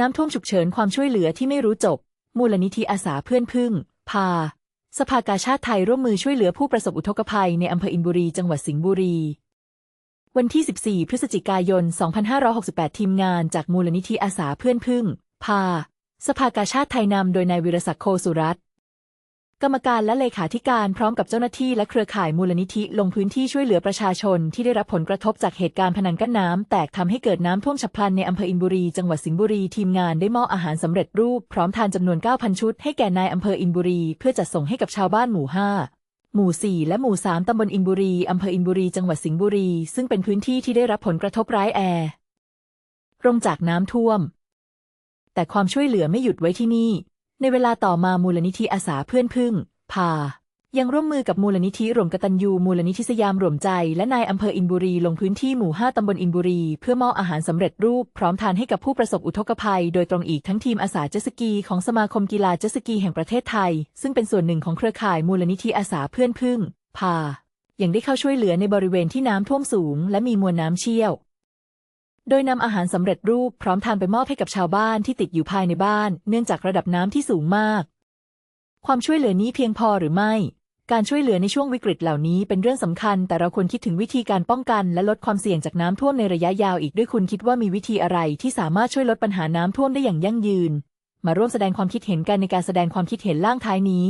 น้ำท่วมฉุกเฉินความช่วยเหลือที่ไม่รู้จบ มูลนิธิอาสาเพื่อนพึ่ง พา สภากาชาติไทยร่วมมือช่วยเหลือผู้ประสบอุทกภัยในอำเภออินบุรี จังหวัดสิงห์บุรี วันที่ 14 พฤศจิกายน 2568 ทีมงานจากมูลนิธิอาสาเพื่อนพึ่ง พา สภากาชาติไทยนำโดยนายวิรศักดิ์โคสุรัตน์ กรรมการและเลขาธิการพร้อมกับเจ้าหน้าที่และเครือข่ายมูลนิธิลงพื้นที่ช่วยเหลือประชาชนที่ได้รับผลกระทบจากเหตุการณ์พนังกั้นน้ำแตกทำให้เกิดน้ำท่วมฉับพลันในอำเภออินบุรี จังหวัดสิงห์บุรีทีมงานได้มอบอาหารสำเร็จรูปพร้อมทานจำนวน 9,000 ชุดให้แก่นายอำเภออินบุรี เพื่อจัดส่งให้กับชาวบ้านหมู่ 5หมู่ 4 และหมู่ 3 ตำบลอินบุรี อำเภออินบุรี จังหวัดสิงห์บุรี ซึ่งเป็นพื้นที่ที่ได้รับผลกระทบร้ายแอรงจากน้ำท่วม แต่ความช่วยเหลือไม่หยุดไว้ที่นี่ ในเวลาต่อมามูลนิธิอาสาเพื่อนพึ่ง พา ยังร่วมมือกับมูลนิธิรวมกตัญญูมูลนิธิสยามรวมใจ และนายอำเภออินบุรี ลงพื้นที่หมู่ 5 ตำบลอินบุรี เพื่อมอบอาหารสำเร็จรูปพร้อมทานให้กับผู้ประสบอุทกภัย โดยตรงอีกทั้งทีมอาสาเจสกีของสมาคมกีฬาเจสกีแห่งประเทศไทย ซึ่งเป็นส่วนหนึ่งของเครือข่ายมูลนิธิอาสาเพื่อนพึ่ง พายังได้เข้าช่วยเหลือในบริเวณที่น้ำท่วมสูง และมีมวลน้ำเชี่ยว โดยนำอาหารสำเร็จรูปพร้อมทานไปมอบให้กับชาวบ้านที่ติดอยู่ภายในบ้าน เนื่องจากระดับน้ำที่สูงมาก ความช่วยเหลือนี้เพียงพอหรือไม่ การช่วยเหลือในช่วงวิกฤตเหล่านี้เป็นเรื่องสำคัญ แต่เราควรคิดถึงวิธีการป้องกัน และลดความเสี่ยงจากน้ำท่วมในระยะยาวอีกด้วยคุณคิดว่ามีวิธีอะไรที่สามารถช่วยลดปัญหาน้ำท่วมได้อย่างยั่งยืน มาร่วมแสดงความคิดเห็นกันในการแสดงความคิดเห็นล่างท้ายนี้